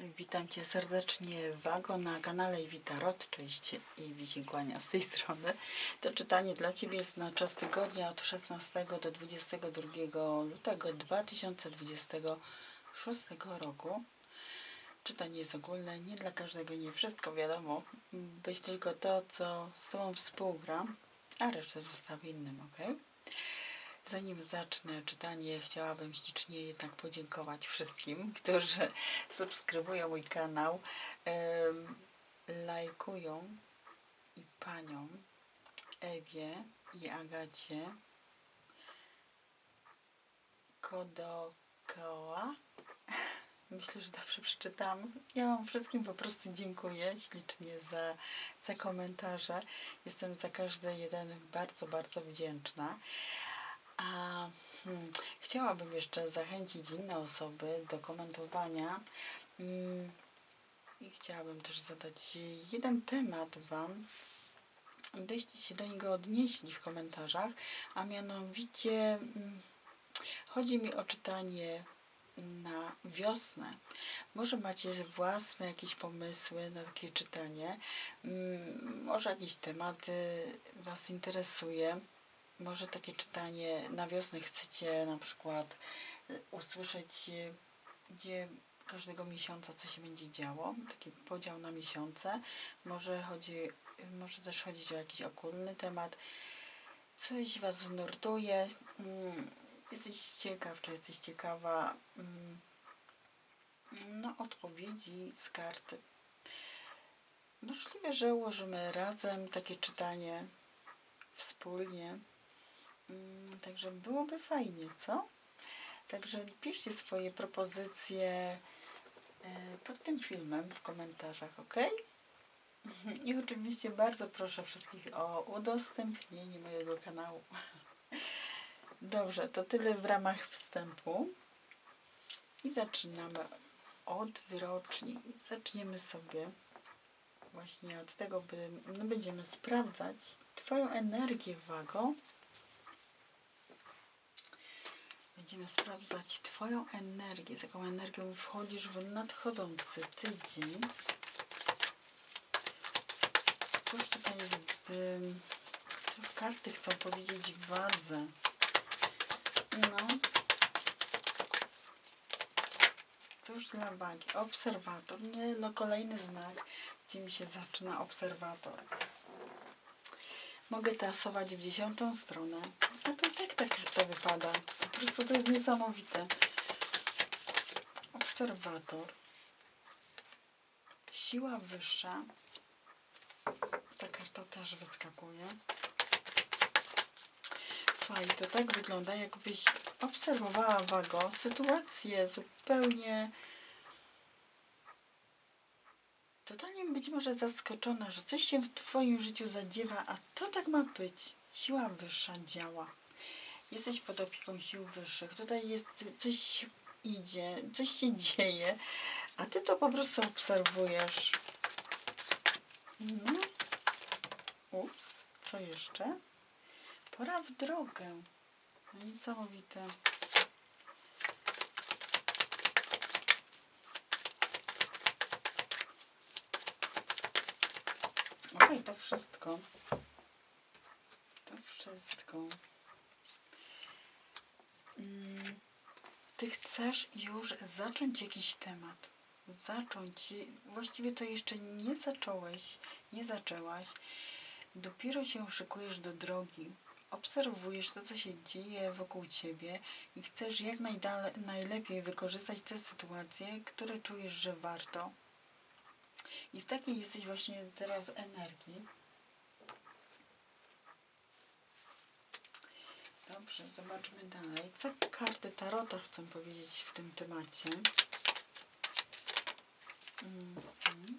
Witam Cię serdecznie Wago na kanale Iwi Tarot. Cześć Iwi się kłania z tej strony. To czytanie dla Ciebie jest na czas tygodnia od 16 do 22 lutego 2026 roku. Czytanie jest ogólne, nie dla każdego, nie wszystko wiadomo. Być tylko to, co z Tobą współgra, a resztę zostawię innym, ok? Zanim zacznę czytanie, chciałabym ślicznie jednak podziękować wszystkim, którzy subskrybują mój kanał, lajkują i paniom Ewie i Agacie Kodokoła. Myślę, że dobrze przeczytam. Ja Wam wszystkim po prostu dziękuję ślicznie za, za komentarze. Jestem za każdy jeden bardzo, bardzo wdzięczna. A hmm, chciałabym jeszcze zachęcić inne osoby do komentowania mm, i chciałabym też zadać jeden temat Wam, byście się do niego odnieśli w komentarzach, a mianowicie mm, chodzi mi o czytanie na wiosnę. Może macie własne jakieś pomysły na takie czytanie, mm, może jakieś tematy Was interesuje. Może takie czytanie na wiosnę chcecie na przykład y, usłyszeć, gdzie każdego miesiąca co się będzie działo, taki podział na miesiące. Może chodzi, może też chodzić o jakiś ogólny temat. Coś Was nurtuje. mm, Jesteś ciekaw, czy jesteś ciekawa mm, no, odpowiedzi z karty. Możliwe, że ułożymy razem takie czytanie wspólnie. Mm, Także byłoby fajnie, co? Także piszcie swoje propozycje e, pod tym filmem w komentarzach, ok? I oczywiście bardzo proszę wszystkich o udostępnienie mojego kanału. Dobrze, to tyle w ramach wstępu. I zaczynamy od wyroczni. Zaczniemy sobie właśnie od tego, by no, będziemy sprawdzać Twoją energię, Wago. Będziemy sprawdzać Twoją energię, z jaką energią wchodzisz w nadchodzący tydzień. Cóż tutaj jest, cóż karty chcą powiedzieć wadze. No. Cóż dla wagi? Obserwator. Nie, no kolejny znak, gdzie mi się zaczyna obserwator. Mogę tasować w dziesiątą stronę. A to tak ta karta wypada. Po prostu to jest niesamowite. Obserwator. Siła wyższa. Ta karta też wyskakuje. Słuchaj, to tak wygląda, jakbyś obserwowała wago sytuację zupełnie być może zaskoczona, że coś się w Twoim życiu zadziewa, a to tak ma być. Siła wyższa działa. Jesteś pod opieką sił wyższych. Tutaj jest coś idzie, coś się dzieje, a Ty to po prostu obserwujesz. No. Ups, co jeszcze? Pora w drogę. Niesamowite. Okej, to wszystko. To wszystko. Mm, Ty chcesz już zacząć jakiś temat. Zacząć. Właściwie to jeszcze nie zacząłeś, nie zaczęłaś. Dopiero się szykujesz do drogi. Obserwujesz to, co się dzieje wokół ciebie i chcesz jak najdale, najlepiej wykorzystać te sytuacje, które czujesz, że warto. I w takiej jesteś właśnie teraz energii. Dobrze, zobaczmy dalej. Co karty Tarota chcą powiedzieć w tym temacie? Mhm.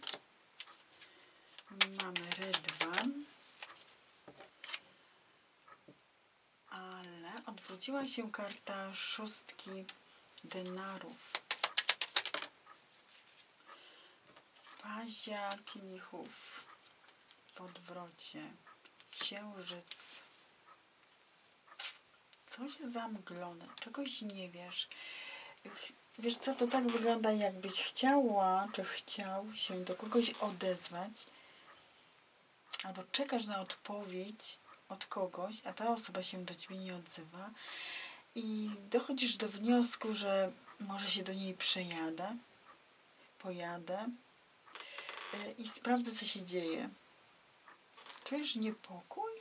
Mamy rydwan. Ale odwróciła się karta szóstki denarów. Pazia kielichów w odwrocie. Księżyc. Coś zamglone, czegoś nie wiesz. wiesz co, to tak wygląda jakbyś chciała, czy chciał się do kogoś odezwać, albo czekasz na odpowiedź od kogoś, a ta osoba się do ciebie nie odzywa i dochodzisz do wniosku, że może się do niej przejadę, pojadę i sprawdzę, co się dzieje. Czujesz niepokój?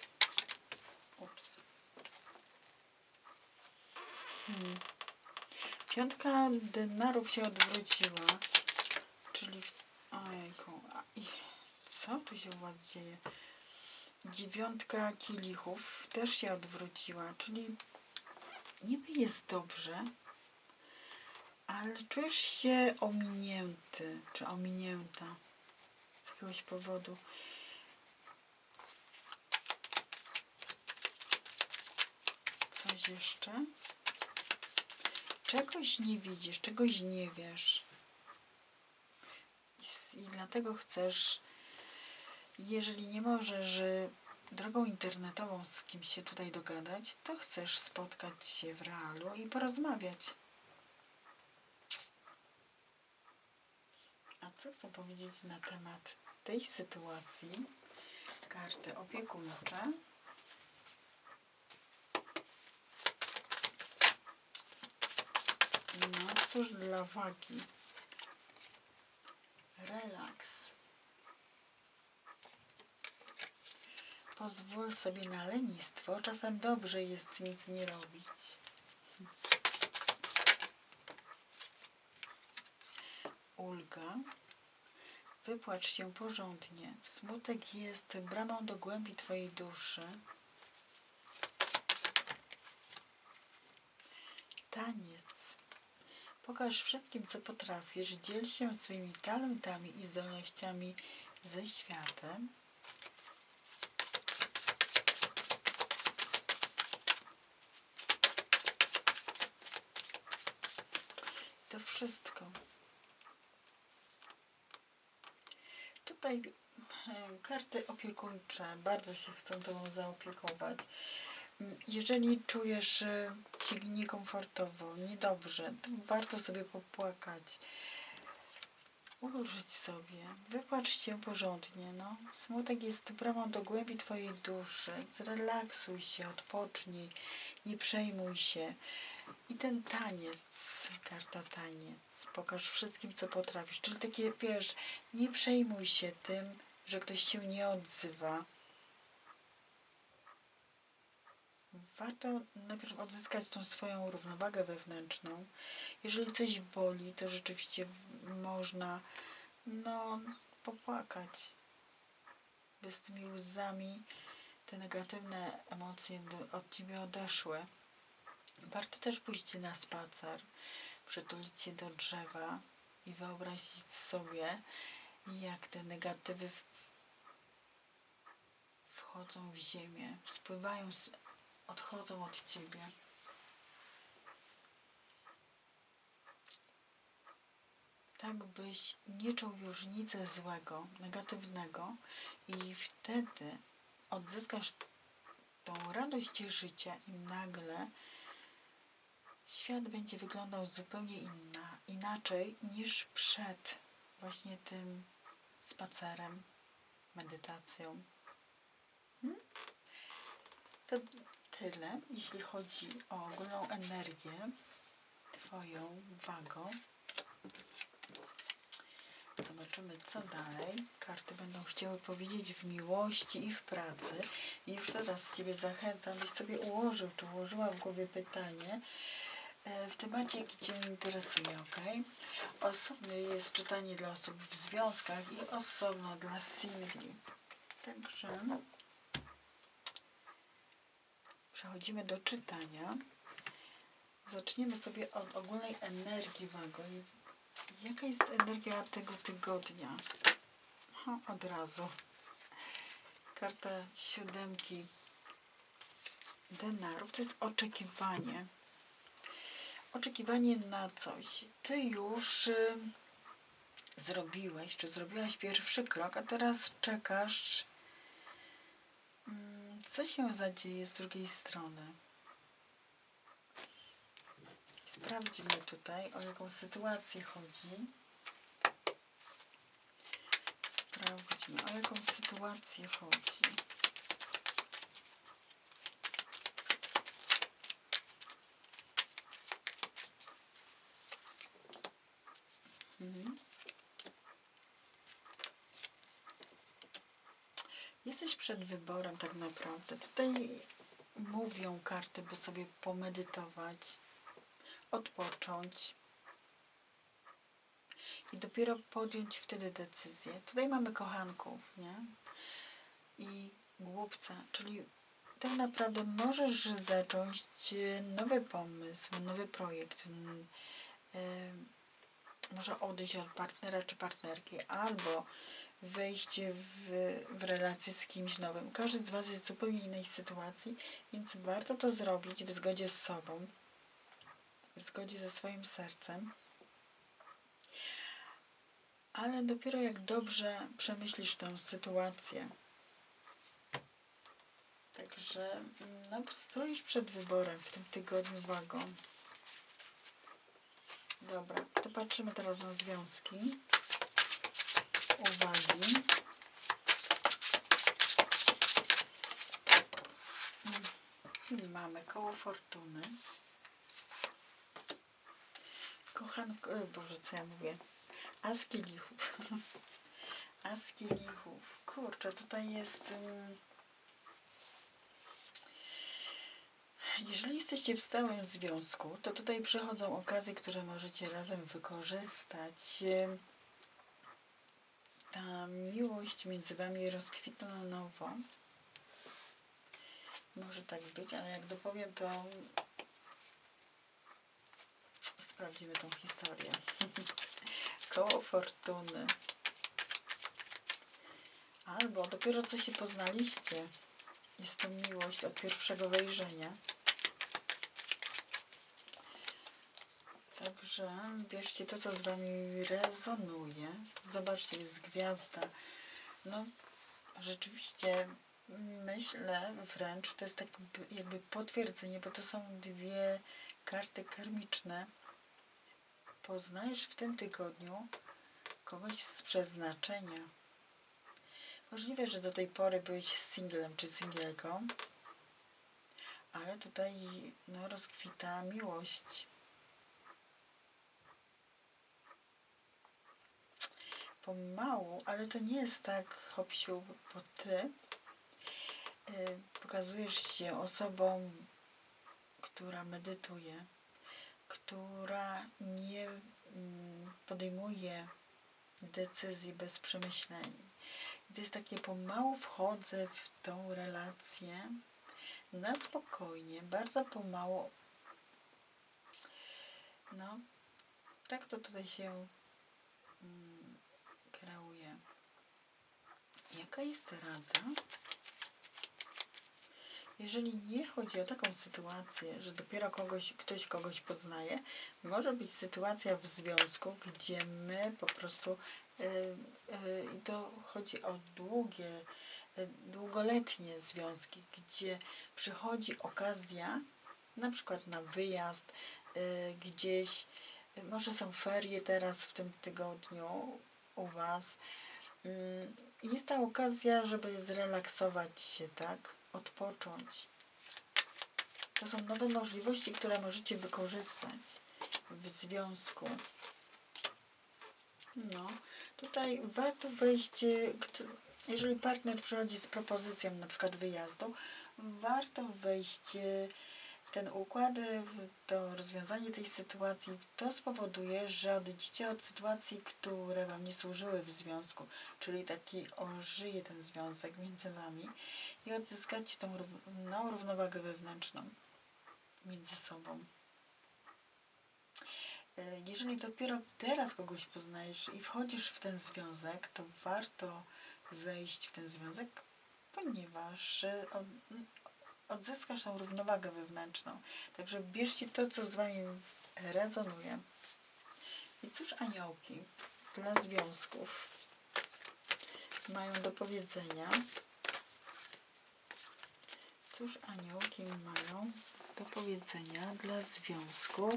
Ups. Hmm. Piątka denarów się odwróciła, czyli... Ojejku, co tu się was dzieje? Dziewiątka kielichów też się odwróciła, czyli niby jest dobrze, ale czujesz się ominięty, czy ominięta jakiegoś powodu. Coś jeszcze? Czegoś nie widzisz, czegoś nie wiesz. I dlatego chcesz, jeżeli nie możesz y, drogą internetową z kimś się tutaj dogadać, to chcesz spotkać się w realu i porozmawiać. A co chcę powiedzieć na temat tej sytuacji? Karty opiekuńcze. No cóż dla wagi. Relaks. Pozwól sobie na lenistwo. Czasem dobrze jest nic nie robić. Ulga. Wypłacz się porządnie. Smutek jest bramą do głębi Twojej duszy. Taniec. Pokaż wszystkim, co potrafisz. Dziel się swoimi talentami i zdolnościami ze światem. To wszystko. Tutaj e, karty opiekuńcze bardzo się chcą Tobą zaopiekować. M, Jeżeli czujesz Ci niekomfortowo, niedobrze, to warto sobie popłakać. Ulżyć sobie, wypłacz się porządnie, no. Smutek jest bramą do głębi Twojej duszy. Zrelaksuj się, odpocznij, nie przejmuj się. I ten taniec, karta taniec, pokaż wszystkim, co potrafisz. Czyli takie, wiesz, nie przejmuj się tym, że ktoś się nie odzywa. Warto najpierw odzyskać tą swoją równowagę wewnętrzną. Jeżeli coś boli, to rzeczywiście można, no, popłakać. By z tymi łzami te negatywne emocje od ciebie odeszły. Warto też pójść na spacer, przytulić się do drzewa i wyobrazić sobie, jak te negatywy wchodzą w ziemię, spływają, odchodzą od ciebie. Tak byś nie czuł już nic złego, negatywnego i wtedy odzyskasz tą radość życia i nagle świat będzie wyglądał zupełnie inna, inaczej niż przed właśnie tym spacerem, medytacją. Hmm? To tyle, jeśli chodzi o ogólną energię, Twoją wagą. Zobaczymy, co dalej. Karty będą chciały powiedzieć w miłości i w pracy. I już teraz Ciebie zachęcam, byś sobie ułożył, czy ułożyła w głowie pytanie w temacie, jaki Cię interesuje, ok? Osobno jest czytanie dla osób w związkach i osobno dla singli. Także przechodzimy do czytania. Zaczniemy sobie od ogólnej energii wagowej. Jaka jest energia tego tygodnia? Od razu. Karta siódemki denarów to jest oczekiwanie. Oczekiwanie na coś. Ty już y, zrobiłeś, czy zrobiłaś pierwszy krok, a teraz czekasz, mm, co się zadzieje z drugiej strony. Sprawdźmy tutaj, o jaką sytuację chodzi. Sprawdźmy, o jaką sytuację chodzi. Mhm. Jesteś przed wyborem tak naprawdę. Tutaj mówią karty, by sobie pomedytować, odpocząć i dopiero podjąć wtedy decyzję. Tutaj mamy kochanków, nie? I głupca, czyli tak naprawdę możesz zacząć e, nowy pomysł, nowy projekt. e, Może odejść od partnera czy partnerki, albo wejść w, w relację z kimś nowym. Każdy z Was jest w zupełnie innej sytuacji, więc warto to zrobić w zgodzie z sobą, w zgodzie ze swoim sercem. Ale dopiero jak dobrze przemyślisz tę sytuację. Także mm, no, stoisz przed wyborem w tym tygodniu wagą. Dobra, to patrzymy teraz na związki. Uwagi. Mm, Mamy koło fortuny. Kochanko, e, Boże, co ja mówię? As kielichów. As kielichów. Kurczę, tutaj jest... Jeżeli jesteście w stałym związku, to tutaj przychodzą okazje, które możecie razem wykorzystać. Ta miłość między Wami rozkwitła na nowo. Może tak być, ale jak dopowiem, to sprawdzimy tą historię. Koło fortuny. Albo dopiero co się poznaliście. Jest to miłość od pierwszego wejrzenia. Także bierzcie to, co z Wami rezonuje. Zobaczcie, jest gwiazda. No, rzeczywiście myślę wręcz, to jest tak jakby potwierdzenie, bo to są dwie karty karmiczne. Poznajesz w tym tygodniu kogoś z przeznaczenia. Możliwe, że do tej pory byłeś singlem czy singielką, ale tutaj no, rozkwita miłość. Pomału, ale to nie jest tak, Hopsiu, bo ty y, pokazujesz się osobą, która medytuje, która nie mm, podejmuje decyzji bez przemyśleń. To jest takie pomału wchodzę w tą relację na spokojnie, bardzo pomału. No, tak to tutaj się mm, kreuje. Jaka jest rada? Jeżeli nie chodzi o taką sytuację, że dopiero kogoś, ktoś kogoś poznaje, może być sytuacja w związku, gdzie my po prostu y, y, i to chodzi o długie, y, długoletnie związki, gdzie przychodzi okazja, na przykład na wyjazd y, gdzieś, może są ferie teraz w tym tygodniu u Was. Y, Jest ta okazja, żeby zrelaksować się, tak? Odpocząć. To są nowe możliwości, które możecie wykorzystać w związku. No, tutaj warto wejść, e, jeżeli partner przychodzi z propozycją na przykład wyjazdu, warto wejść e, ten układ, w to rozwiązanie tej sytuacji. To spowoduje, że odejdziecie od sytuacji, które Wam nie służyły w związku, czyli taki ożyje ten związek między Wami i odzyskacie tą no, równowagę wewnętrzną między sobą. E, Jeżeli dopiero teraz kogoś poznajesz i wchodzisz w ten związek, to warto wejść w ten związek, ponieważ od- odzyskasz tą równowagę wewnętrzną. Także bierzcie to, co z Wami rezonuje. I cóż aniołki dla związków mają do powiedzenia? Cóż aniołki mają do powiedzenia dla związków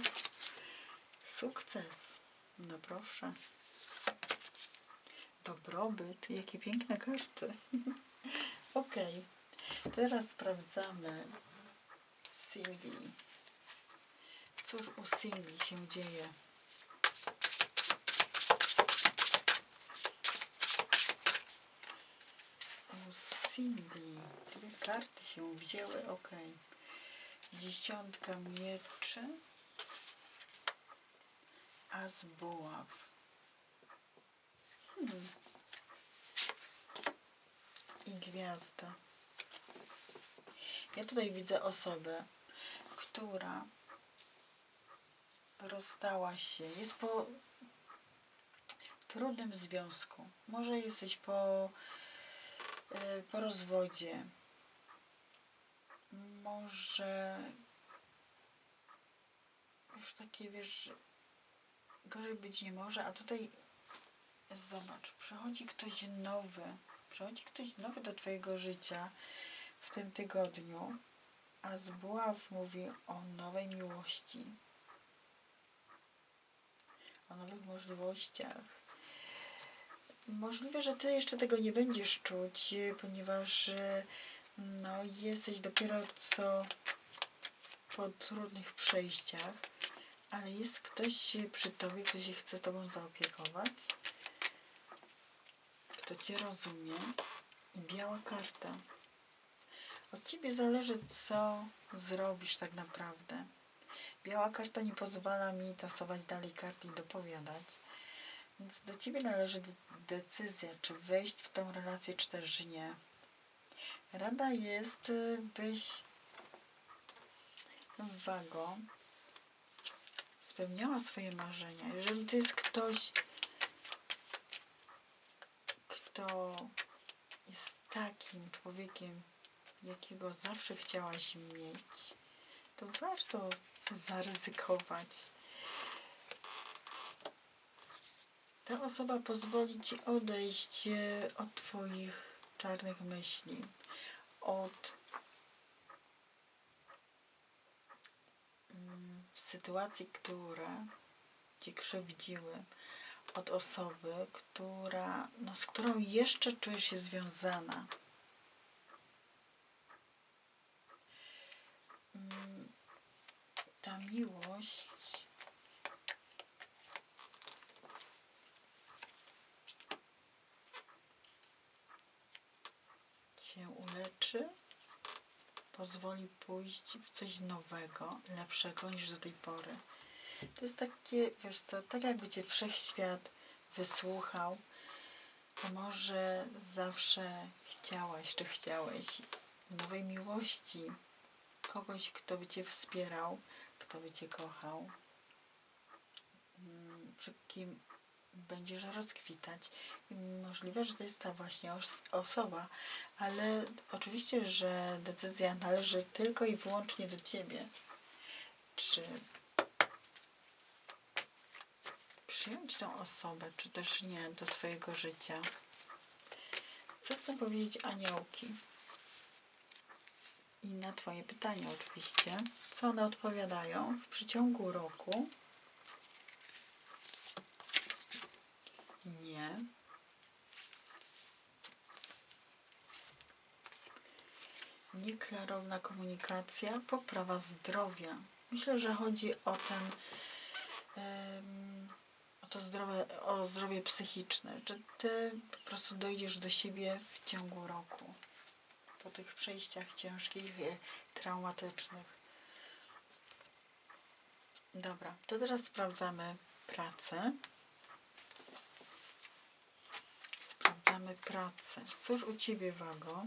Sukces. No proszę. Dobrobyt. Jakie piękne karty. Okej. Teraz sprawdzamy Cindy. Cóż u Cindy się dzieje? U Cindy. Dwie karty się wzięły. Ok. Dziesiątka mieczy. As buław. Hmm. I gwiazda. Ja tutaj widzę osobę, która rozstała się. Jest po trudnym związku. Może jesteś po, y, po rozwodzie. Może już takie wiesz, gorzej być nie może, a tutaj zobacz, przychodzi ktoś nowy. Przychodzi ktoś nowy do twojego życia w tym tygodniu, a Zbuław mówi o nowej miłości, o nowych możliwościach. Możliwe, że ty jeszcze tego nie będziesz czuć, ponieważ no, jesteś dopiero co po trudnych przejściach, ale jest ktoś przy tobie, kto się chce tobą zaopiekować, kto cię rozumie i biała karta. Od ciebie zależy, co zrobisz tak naprawdę. Biała karta nie pozwala mi tasować dalej kart i dopowiadać. Więc do ciebie należy de- decyzja, czy wejść w tą relację, czy też nie. Rada jest, y, byś wago spełniała swoje marzenia. Jeżeli to jest ktoś, kto jest takim człowiekiem, jakiego zawsze chciałaś mieć, to warto zaryzykować. Ta osoba pozwoli ci odejść e, od Twoich czarnych myśli, od mm, sytuacji, które Cię krzywdziły, od osoby, która, no, z którą jeszcze czujesz się związana. Ta miłość. Cię uleczy, pozwoli pójść w coś nowego, lepszego niż do tej pory. To jest takie, wiesz co, tak jakby cię wszechświat wysłuchał, to może zawsze chciałaś, czy chciałeś nowej miłości, kogoś, kto by cię wspierał, kto by cię kochał, mm, przy kim będziesz rozkwitać. Możliwe, że to jest ta właśnie os- osoba, ale oczywiście, że decyzja należy tylko i wyłącznie do ciebie. Czy przyjąć tą osobę, czy też nie do swojego życia? Co chcą powiedzieć aniołki? I na Twoje pytanie oczywiście, co one odpowiadają w przeciągu roku? Nie. Nieklarowna komunikacja, poprawa zdrowia. Myślę, że chodzi o ten, o to zdrowie, o zdrowie psychiczne, że ty po prostu dojdziesz do siebie w ciągu roku. Po tych przejściach ciężkich, traumatycznych. Dobra, to teraz sprawdzamy pracę. Sprawdzamy pracę. Cóż u Ciebie, Wago?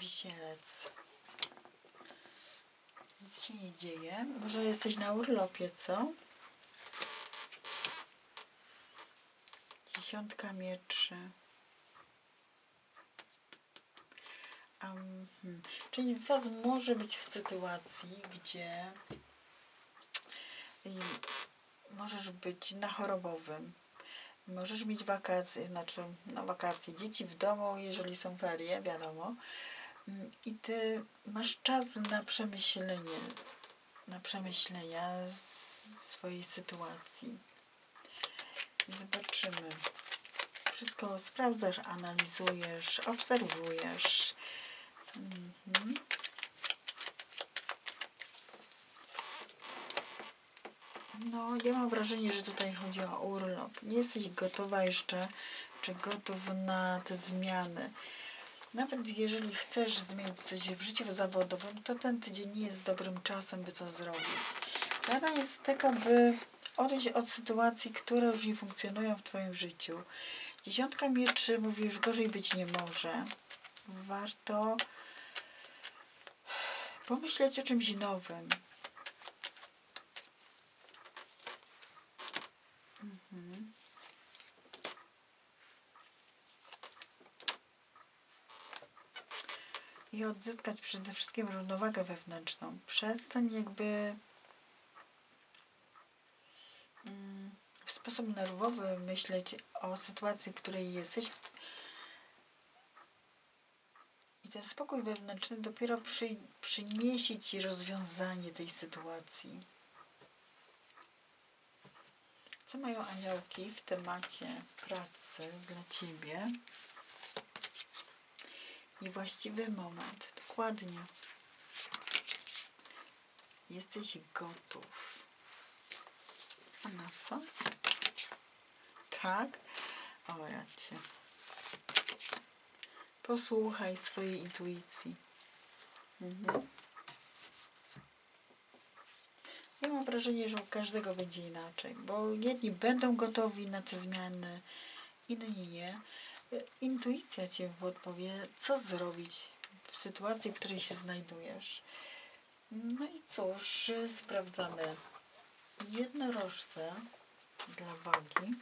Wisielec. Nic się nie dzieje. Może jesteś na urlopie, co? Dziesiątka mieczy. Um, hmm. Czyli z Was może być w sytuacji, gdzie i możesz być na chorobowym. Możesz mieć wakacje, znaczy no wakacje, dzieci w domu, jeżeli są ferie, wiadomo. Mm, I ty masz czas na przemyślenie, na przemyślenia swojej sytuacji. Zobaczymy. Wszystko sprawdzasz, analizujesz, obserwujesz. Mhm. No, ja mam wrażenie, że tutaj chodzi o urlop. Nie jesteś gotowa jeszcze, czy gotów na te zmiany. Nawet jeżeli chcesz zmienić coś w życiu zawodowym, to ten tydzień nie jest dobrym czasem, by to zrobić. Rada jest taka, by odejść od sytuacji, które już nie funkcjonują w Twoim życiu. Dziesiątka mieczy mówi, już gorzej być nie może. Warto pomyśleć o czymś nowym. Mhm. I odzyskać przede wszystkim równowagę wewnętrzną. Przestań jakby mm, w sposób nerwowy myśleć o sytuacji, w której jesteś. I ten spokój wewnętrzny dopiero przy, przyniesie ci rozwiązanie tej sytuacji. Co mają aniołki w temacie pracy dla ciebie? Niewłaściwy moment. Dokładnie. Jesteś gotów. A na co? Tak? O ja cię. Posłuchaj swojej intuicji. Mhm. Ja mam wrażenie, że u każdego będzie inaczej, bo jedni będą gotowi na te zmiany, inni nie. Intuicja Ci podpowie, co zrobić w sytuacji, w której się znajdujesz. No i cóż, sprawdzamy jednorożce dla wagi.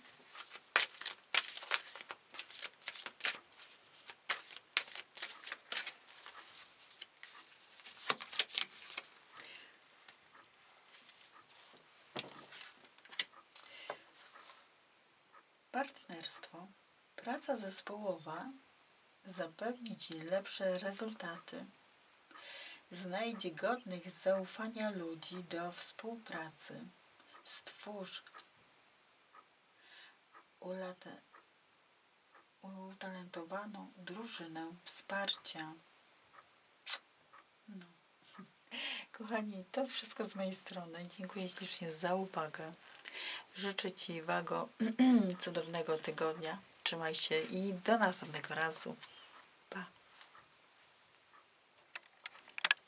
Partnerstwo, praca zespołowa zapewni Ci lepsze rezultaty. Znajdzie godnych zaufania ludzi do współpracy. Stwórz utalentowaną drużynę wsparcia. No. Kochani, to wszystko z mojej strony. Dziękuję ślicznie za uwagę. Życzę Ci, Wago, cudownego tygodnia. Trzymaj się i do następnego razu.